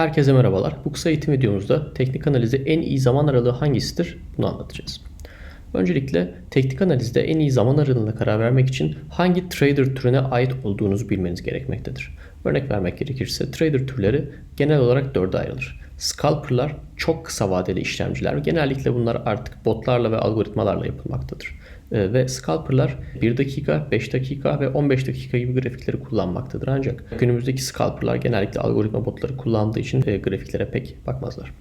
Herkese merhabalar. Bu kısa eğitim videomuzda teknik analizde en iyi zaman aralığı hangisidir? Bunu anlatacağız. Öncelikle teknik analizde en iyi zaman aralığına karar vermek için hangi trader türüne ait olduğunuzu bilmeniz gerekmektedir. Örnek vermek gerekirse trader türleri genel olarak dörde ayrılır. Scalper'lar çok kısa vadeli işlemciler. Genellikle bunlar artık botlarla ve algoritmalarla yapılmaktadır. Ee, ve scalper'lar 1 dakika, 5 dakika ve 15 dakika gibi grafikleri kullanmaktadır. Ancak günümüzdeki scalper'lar genellikle algoritma botları kullandığı için e, grafiklere pek bakmazlar.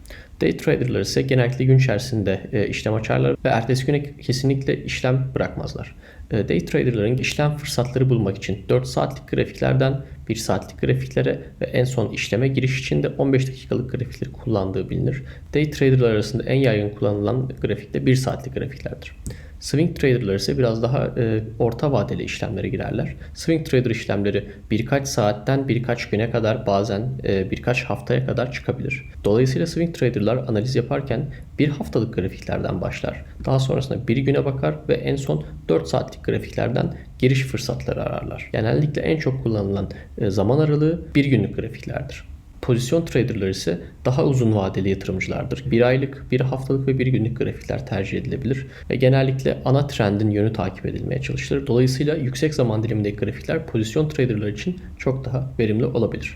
Day trader'lar ise genellikle gün içerisinde e, işlem açarlar ve ertesi güne kesinlikle işlem bırakmazlar. E, day trader'ların işlem fırsatları bulmak için 4 saatlik grafiklerden 1 saatlik grafiklere ve en son işleme giriş için de 15 dakikalık grafikleri kullandığı bilinir. Day trader'lar arasında en yaygın kullanılan grafik de 1 saatlik grafiklerdir. Swing trader'lar ise biraz daha e, orta vadeli işlemlere girerler. Swing trader işlemleri birkaç saatten birkaç güne kadar bazen e, birkaç haftaya kadar çıkabilir. Dolayısıyla swing trader'lar analiz yaparken bir haftalık grafiklerden başlar. Daha sonrasında bir güne bakar ve en son 4 saatlik grafiklerden giriş fırsatları ararlar. Genellikle en çok kullanılan e, zaman aralığı bir günlük grafiklerdir. Pozisyon traderlar ise daha uzun vadeli yatırımcılardır. Bir aylık, bir haftalık ve bir günlük grafikler tercih edilebilir ve genellikle ana trendin yönü takip edilmeye çalışılır. Dolayısıyla yüksek zaman dilimindeki grafikler pozisyon traderlar için çok daha verimli olabilir.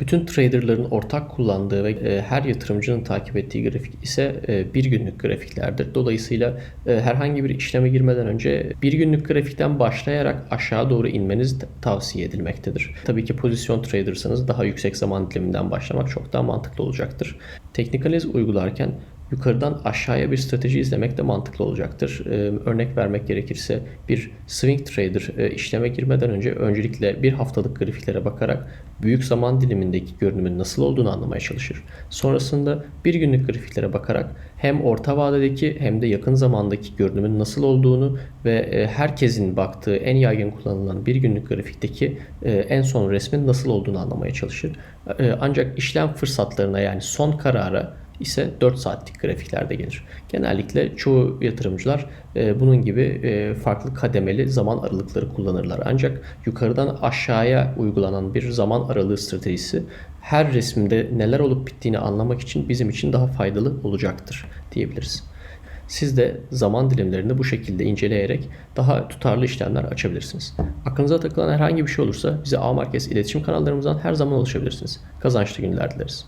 Bütün traderların ortak kullandığı ve e, her yatırımcının takip ettiği grafik ise e, bir günlük grafiklerdir. Dolayısıyla e, herhangi bir işleme girmeden önce bir günlük grafikten başlayarak aşağı doğru inmeniz tavsiye edilmektedir. Tabii ki pozisyon tradersanız daha yüksek zaman diliminden başlamak çok daha mantıklı olacaktır. Teknik analiz uygularken yukarıdan aşağıya bir strateji izlemek de mantıklı olacaktır. Ee, örnek vermek gerekirse bir swing trader e, işleme girmeden önce öncelikle bir haftalık grafiklere bakarak büyük zaman dilimindeki görünümün nasıl olduğunu anlamaya çalışır. Sonrasında bir günlük grafiklere bakarak hem orta vadedeki hem de yakın zamandaki görünümün nasıl olduğunu ve e, herkesin baktığı en yaygın kullanılan bir günlük grafikteki e, en son resmin nasıl olduğunu anlamaya çalışır. E, ancak işlem fırsatlarına yani son karara ise 4 saatlik grafiklerde gelir. Genellikle çoğu yatırımcılar e, bunun gibi e, farklı kademeli zaman aralıkları kullanırlar. Ancak yukarıdan aşağıya uygulanan bir zaman aralığı stratejisi her resimde neler olup bittiğini anlamak için bizim için daha faydalı olacaktır diyebiliriz. Siz de zaman dilimlerini bu şekilde inceleyerek daha tutarlı işlemler açabilirsiniz. Aklınıza takılan herhangi bir şey olursa bize A Markets iletişim kanallarımızdan her zaman ulaşabilirsiniz. Kazançlı günler dileriz.